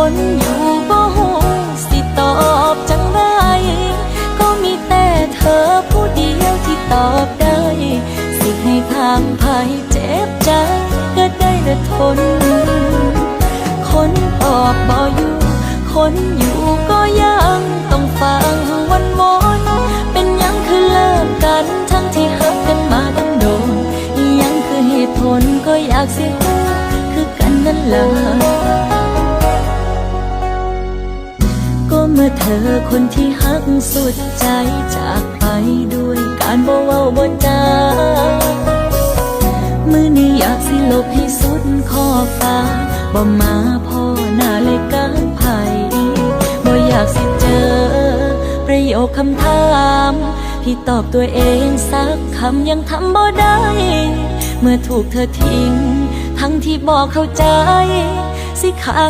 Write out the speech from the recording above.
คนอยู่บ่หูสิตอบจังไดก็มีแต่เธอผู้เดียวที่ตอบได้ สิให้ทางภัยเจ็บใจก็ได้แต่ทน คนตอบบ่อยู่ คนอยู่ก็ยังต้องฟังวันวอนเป็นยังคือเลิกกันทั้งที่หักกันมาตั้งโดนยังคือเหตุผลก็อยากสิรู้คือกันนั่นแหละ มื่อเธอคนที่หักสุดใจจากไปด้วยการบ่เว้าบ่จามือนี้อยากสิลบให้สุดขอฟ้าบ่มาพ่อหน้าเลยการไผ่บ่อยากสิเจอ ประโยคคำถามที่ตอบตัวเองสักคำยังทำบ่ได้ เมื่อถูกเธอทิ้ง ทั้งที่บอกเข้าใจ สิขา